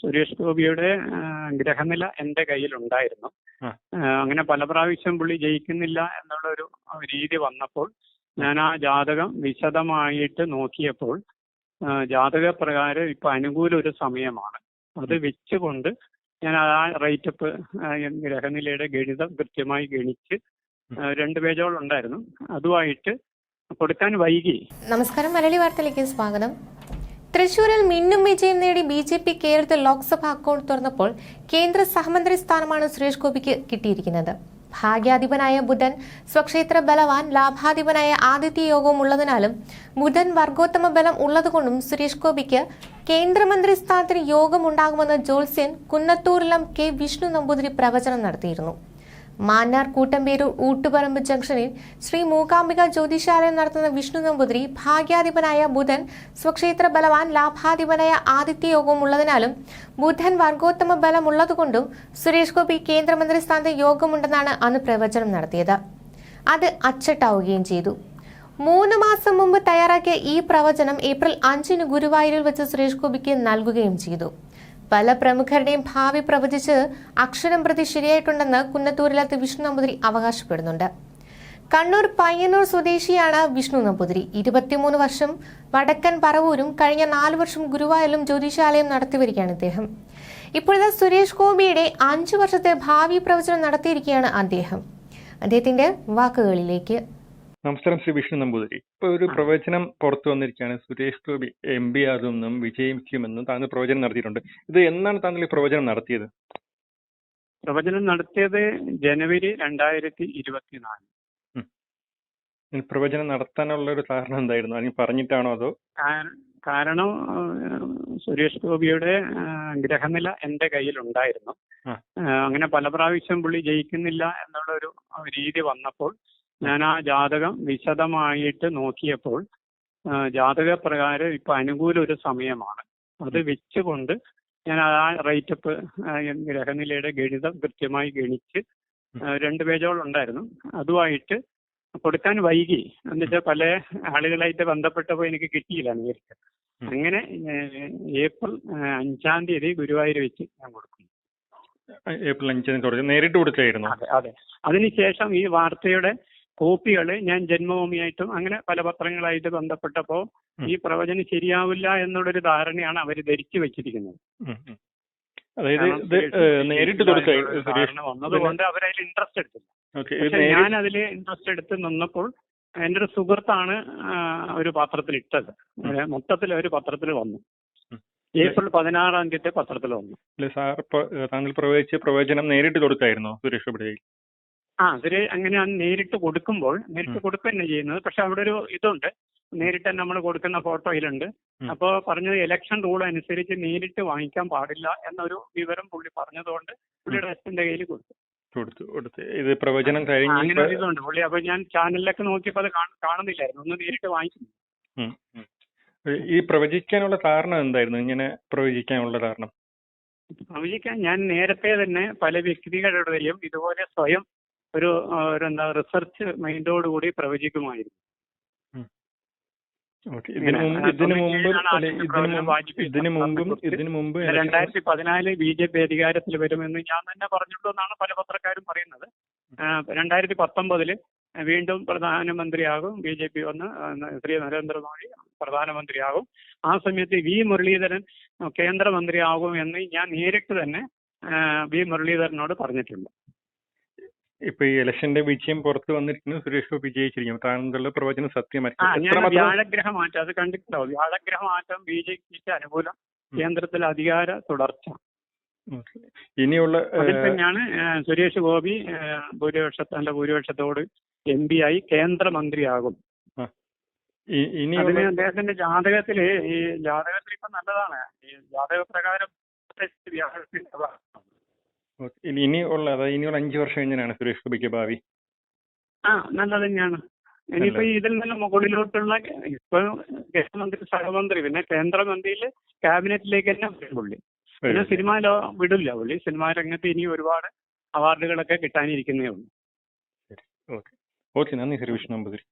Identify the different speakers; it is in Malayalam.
Speaker 1: സുരേഷ് ഗോപിയുടെ ഗ്രഹനില എന്റെ കയ്യിലുണ്ടായിരുന്നു. അങ്ങനെ പല പ്രാവശ്യം പുള്ളി ജയിക്കുന്നില്ല എന്നുള്ള ഒരു രീതി വന്നപ്പോൾ ഞാൻ ആ ജാതകം വിശദമായിട്ട് നോക്കിയപ്പോൾ ജാതക പ്രകാരം ഇപ്പൊ അനുകൂല ഒരു സമയമാണ്. അത് വെച്ചുകൊണ്ട് ഞാൻ ആ റൈറ്റപ്പ് ഗ്രഹനിലയുടെ ഗണിതം കൃത്യമായി ഗണിച്ച് രണ്ട് പേജോളം ഉണ്ടായിരുന്നു അതുമായിട്ട് കൊടുക്കാൻ വൈകി.
Speaker 2: നമസ്കാരം മലയാളി വാർത്തയിലേക്ക് സ്വാഗതം. തൃശൂരിൽ മിന്നും വിജയം നേടി ബി ജെ പി കേരളത്തിൽ ലോക്സഭ അക്കൗണ്ട് തുറന്നപ്പോൾ കേന്ദ്ര സഹമന്ത്രി സ്ഥാനമാണ് സുരേഷ് ഗോപിക്ക് കിട്ടിയിരിക്കുന്നത്. ഭാഗ്യാധിപനായ ബുധൻ സ്വക്ഷേത്ര ബലവാൻ ലാഭാധിപനായ ആദിത്യ യോഗവും ഉള്ളതിനാലും ബുധൻ വർഗോത്തമ ബലം ഉള്ളതുകൊണ്ടും സുരേഷ് ഗോപിക്ക് കേന്ദ്രമന്ത്രി സ്ഥാനത്തിന് യോഗമുണ്ടാകുമെന്ന് ജോത്സ്യൻ കുന്നത്തൂരിലം കെ വിഷ്ണു നമ്പൂതിരി പ്രവചനം നടത്തിയിരുന്നു. മാന്നാർ കൂട്ടമ്പേരൂർ ഊട്ടുപറമ്പ് ജംഗ്ഷനിൽ ശ്രീ മൂകാംബിക ജ്യോതിശാലയം നടത്തുന്ന വിഷ്ണു നമ്പൂതിരി ഭാഗ്യാധിപനായ ബുധൻ സ്വക്ഷേത്ര ബലവാൻ ലാഭാധിപനായ ആദിത്യയോഗവും ഉള്ളതിനാലും ബുധൻ വർഗോത്തമ ബലമുള്ളതുകൊണ്ടും സുരേഷ് ഗോപി കേന്ദ്രമന്ത്രി സ്ഥാനത്ത് യോഗമുണ്ടെന്നാണ് അന്ന് പ്രവചനം നടത്തിയത്. അത് അച്ചട്ടാവുകയും ചെയ്തു. മൂന്ന് മാസം മുമ്പ് തയ്യാറാക്കിയ ഈ പ്രവചനം ഏപ്രിൽ അഞ്ചിന് ഗുരുവായൂരിൽ വെച്ച് സുരേഷ് ഗോപിക്ക് നൽകുകയും ചെയ്തു. പല പ്രമുഖരുടെയും ഭാവി പ്രവചിച്ച് അക്ഷരം പ്രതി ശരിയായിട്ടുണ്ടെന്ന് കുന്നത്തൂരിലത്ത് വിഷ്ണു നമ്പൂതിരി അവകാശപ്പെടുന്നുണ്ട്. കണ്ണൂർ പയ്യന്നൂർ സ്വദേശിയാണ് വിഷ്ണു നമ്പൂതിരി. ഇരുപത്തിമൂന്ന് വർഷം വടക്കൻ പറവൂരും കഴിഞ്ഞ നാല് വർഷം ഗുരുവായൂരിലും ജ്യോതിശാലയും നടത്തിവരികയാണ് ഇദ്ദേഹം. ഇപ്പോഴത്തെ സുരേഷ് ഗോപിയുടെ അഞ്ചു വർഷത്തെ ഭാവി പ്രവചനം നടത്തിയിരിക്കുകയാണ് അദ്ദേഹം. അദ്ദേഹത്തിന്റെ വാക്കുകളിലേക്ക്
Speaker 3: നമസ്കാരം ശ്രീ വിഷ്ണു നമ്പൂതിരി. ഇപ്പൊ ഒരു പ്രവചനം പുറത്തു വന്നിരിക്കുകയാണ്. സുരേഷ് ഗോപി എം പി ആകുമെന്നും വിജയിക്കുമെന്നും താങ്കൾ പ്രവചനം നടത്തിയിട്ടുണ്ട്. ഇത് എന്നാണ് താങ്കൾ ഈ പ്രവചനം നടത്തിയത്?
Speaker 1: പ്രവചനം നടത്തിയത് ജനുവരി രണ്ടായിരത്തി ഇരുപത്തിനാല്
Speaker 3: പ്രവചനം നടത്താനുള്ള ഒരു കാരണം എന്തായിരുന്നു? അല്ലെങ്കിൽ പറഞ്ഞിട്ടാണോ അതോ?
Speaker 1: കാരണം സുരേഷ് ഗോപിയുടെ ഗ്രഹനില എന്റെ കയ്യിലുണ്ടായിരുന്നു. അങ്ങനെ പല പ്രാവശ്യം പുള്ളി ജയിക്കുന്നില്ല എന്നുള്ള ഒരു രീതി വന്നപ്പോൾ ഞാൻ ആ ജാതകം വിശദമായിട്ട് നോക്കിയപ്പോൾ ജാതക ജാതകപ്രകാരം ഇപ്പൊ അനുകൂല ഒരു സമയമാണ്. അത് വെച്ചുകൊണ്ട് ഞാൻ ആ റൈറ്റപ്പ് ഗ്രഹനിലയുടെ ഗണിതം കൃത്യമായി ഗണിച്ച് രണ്ട് പേജോളം ഉണ്ടായിരുന്നു. അതുമായിട്ട് കൊടുക്കാൻ വൈകി. എന്നുവെച്ചാൽ പല ആളുകളായിട്ട് ബന്ധപ്പെട്ടപ്പോൾ എനിക്ക് കിട്ടിയില്ല നേരിട്ട്. അങ്ങനെ ഏപ്രിൽ അഞ്ചാം തീയതി ഗുരുവായൂർ വെച്ച് ഞാൻ കൊടുക്കും
Speaker 3: ഏപ്രിൽ അഞ്ചാം തീയതി നേരിട്ട് കൊടുക്കായിരുന്നു
Speaker 1: അതെ അതെ. അതിനുശേഷം ഈ വാർത്തയുടെ കോപ്പികൾ ഞാൻ ജന്മഭൂമിയായിട്ടും അങ്ങനെ പല പത്രങ്ങളായിട്ട് ബന്ധപ്പെട്ടപ്പോൾ ഈ പ്രവചനം ശരിയാവില്ല എന്നുള്ളൊരു ധാരണയാണ് അവർ ധരിച്ചു വെച്ചിരിക്കുന്നത്.
Speaker 3: അതായത് നേരിട്ട്
Speaker 1: വന്നതുകൊണ്ട് അവരതിൽ ഇൻട്രസ്റ്റ് എടുത്തില്ല. ഞാൻ അതിൽ ഇൻട്രസ്റ്റ് എടുത്ത് നിന്നപ്പോൾ എന്റെ ഒരു സുഹൃത്താണ് ഒരു പത്രത്തിൽ ഇട്ടത്. മൊത്തത്തിൽ ഒരു പത്രത്തിൽ വന്നു. ഏപ്രിൽ പതിനാറാം തീയതി പത്രത്തിൽ വന്നു.
Speaker 3: സാർ താങ്കൾ പ്രവചിച്ച പ്രവചനം നേരിട്ട് കൊടുത്തായിരുന്നോ സുരേഷ് ഗോപിയുടെ
Speaker 1: ആ അവർ അങ്ങനെ ഞാൻ നേരിട്ട് കൊടുക്കുമ്പോൾ നേരിട്ട് കൊടുക്കുക തന്നെ ചെയ്യുന്നത്. പക്ഷെ അവിടെ ഒരു ഇതുണ്ട്. നേരിട്ട് തന്നെ നമ്മൾ കൊടുക്കുന്ന ഫോട്ടോയിലുണ്ട്.
Speaker 3: അപ്പൊ
Speaker 1: അപ്പോൾ പറഞ്ഞത് ഇലക്ഷൻ റൂൾ അനുസരിച്ച് നേരിട്ട് വാങ്ങിക്കാൻ പാടില്ല എന്നൊരു വിവരം പുള്ളി പറഞ്ഞതുകൊണ്ട് പുള്ളിയുടെ അച്ഛന്റെ കയ്യിൽ കൊടുത്തു.
Speaker 3: കൊടുത്തു കൊടുത്തു. ഇത് പ്രവചനം കഴിഞ്ഞു
Speaker 1: അങ്ങനെ ഒരു ഇതുണ്ട് പുള്ളി. അപ്പൊ ഞാൻ ചാനലിലൊക്കെ നോക്കിയപ്പോൾ അത് കാണ- കാണുന്നില്ലായിരുന്നു. ഒന്ന് നേരിട്ട്
Speaker 3: ഉം. ഈ പ്രവചിക്കാനുള്ള കാരണം എന്തായിരുന്നു? ഇങ്ങനെ പ്രവചിക്കാനുള്ള കാരണം?
Speaker 1: പ്രവചിക്കാൻ ഞാൻ നേരത്തെ തന്നെ പല വ്യക്തികളുടെയും ഇതുപോലെ സ്വയം ഒരു എന്താ റിസർച്ച്
Speaker 3: മൈൻഡോട് കൂടി
Speaker 1: പ്രവചിക്കുമായിരുന്നു. രണ്ടായിരത്തി പതിനാല് ബി ജെ പി അധികാരത്തിൽ വരുമെന്ന് ഞാൻ തന്നെ പറഞ്ഞിട്ടുണ്ടെന്നാണ് പല പത്രക്കാരും പറയുന്നത്. രണ്ടായിരത്തി പത്തൊമ്പതിൽ വീണ്ടും പ്രധാനമന്ത്രിയാകും ബി ജെ പി വന്ന് ശ്രീ നരേന്ദ്രമോദി പ്രധാനമന്ത്രിയാകും. ആ സമയത്ത് വി മുരളീധരൻ കേന്ദ്രമന്ത്രിയാകും എന്ന് ഞാൻ നേരിട്ട് തന്നെ വി മുരളീധരനോട് പറഞ്ഞിട്ടുണ്ട്.
Speaker 3: ഇപ്പൊ ഈ ഇലക്ഷന്റെ വിജയം പുറത്ത് വന്നിരിക്കുന്നത് സുരേഷ് ഗോപി ജയിച്ചിരിക്കും താങ്കളുടെ പ്രവചനം
Speaker 1: സത്യമായി
Speaker 3: സത്യമായിരിക്കും
Speaker 1: ഞാൻ വ്യാഴഗ്രഹ മാറ്റം അത് കണ്ടിട്ടുണ്ടോ വ്യാഴഗ്രഹ മാറ്റം ബി ജെ പിക്ക് അനുകൂലം. കേന്ദ്രത്തിൽ അധികാര തുടർച്ച.
Speaker 3: ഇനിയുള്ള
Speaker 1: അതിൽ തന്നെയാണ് സുരേഷ് ഗോപി ഭൂരിപക്ഷ ഭൂരിപക്ഷത്തിന്റെ ഭൂരിപക്ഷത്തോട് എം പി ആയി കേന്ദ്രമന്ത്രിയാകും.
Speaker 3: ഇനി
Speaker 1: അതിന് അദ്ദേഹത്തിന്റെ ജാതകത്തിൽ ഈ ജാതകത്തിൽ ഇപ്പൊ നല്ലതാണ്. ഈ ജാതക പ്രകാരം വ്യാഴത്തിന്റെ.
Speaker 3: ഇനി ഇനിയുള്ള അതായത് ഇനിയുള്ള അഞ്ചു വർഷം കഴിഞ്ഞാണ് സുരേഷ് ഗോപിക്ക് ഭാവി.
Speaker 1: ആ നല്ലത് തന്നെയാണ്. ഇനിയിപ്പോ ഇതിൽ നിന്ന് മുകളിലോട്ടുള്ള ഇപ്പൊ കേന്ദ്രമന്ത്രി സഹമന്ത്രി പിന്നെ കേന്ദ്രമന്ത്രിയിൽ ക്യാബിനറ്റിലേക്ക് തന്നെ വരും പുള്ളി. പിന്നെ സിനിമ വിടില്ല പുള്ളി. സിനിമാ രംഗത്ത് ഇനി ഒരുപാട് അവാർഡുകളൊക്കെ കിട്ടാനിരിക്കുന്നേ ഉള്ളൂ.
Speaker 3: ഓക്കെ. ഓക്കെ നന്ദി ശ്രീ വിഷ്ണു നമ്പൂതിരി.